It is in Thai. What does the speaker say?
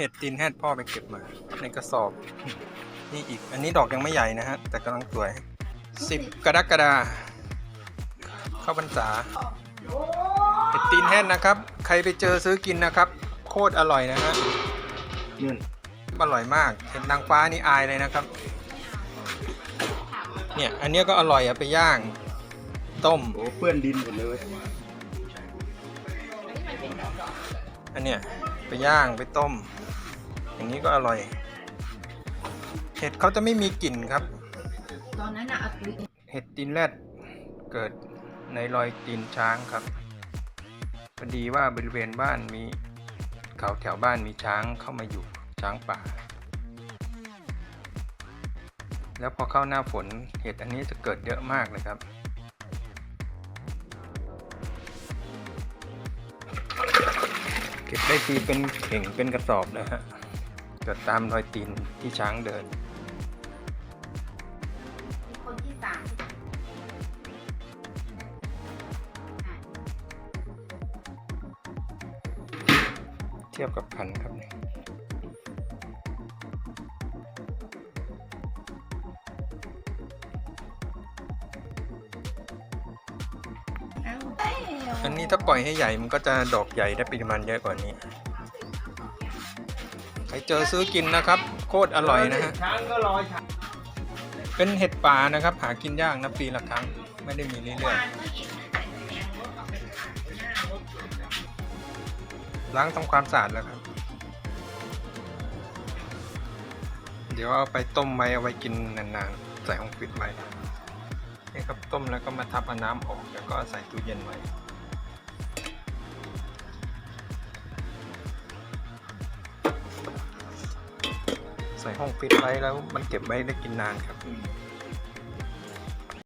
เห็ดตีนแฮดพ่อไปเก็บมา ในกระสอบ นี่อีก อันนี้ดอกยังไม่ใหญ่นะฮะ แต่กำลังสวยสิบกรกฎาเข้าพรรษาเห็ดตีนแฮดนะครับ ใครไปเจอซื้อกินนะครับ โคตรอร่อยนะฮะนี่นอร่อยมากเห็ดนางฟ้านี่อายเลยนะครับ เนี่ยอันเนี้ยก็อร่อยอะไปย่าง ต้มโอ้เปื้อนดินหมดเลยเว้ยอันเนี้ยไปย่างไปต้ม อย่างนี้ก็อร่อย เห็ดเขาจะไม่มีกลิ่นครับ ตอนนั้นอะเอาตุยเห็ดตีนแรดเกิดในรอยตีนช้างครับพอดีว่าบริเวณบ้านมีเขาแถวบ้านมีช้างเข้ามาอยู่ช้างป่า แล้วพอเข้าหน้าฝนเห็ดอันนี้จะเกิดเยอะมากเลยครับเก็บได้ทีเป็นเข่งเป็นกระสอบเลยฮะ เกิดตามรอยตีนที่ช้างเดินคนที่สามเทียบกับพันธุ์ครับเนี่ยเอ้าอันนี้ถ้าปล่อยให้ใหญ่มันก็จะดอกใหญ่ได้ปริมาณเยอะกว่านี้ ใครเจอซื้อกินนะครับ โคตรอร่อยนะฮะช้างก็รอช้างเป็นเห็ดป่านะครับ หากินยากนะปีละครั้ง ไม่ได้มีเรื่อยๆล้างทำความสะอาดแล้วครับ เดี๋ยวเอาไปต้มไว้เอาไว้กินนานๆ ใส่ห้องฟิตไว้นี่ครับต้มแล้วก็มาทับเอาน้ำออกแล้วก็ใส่ตู้เย็นไว้ ห้องฟิตไว้แล้วมันเก็บไว้ได้กินนานครับ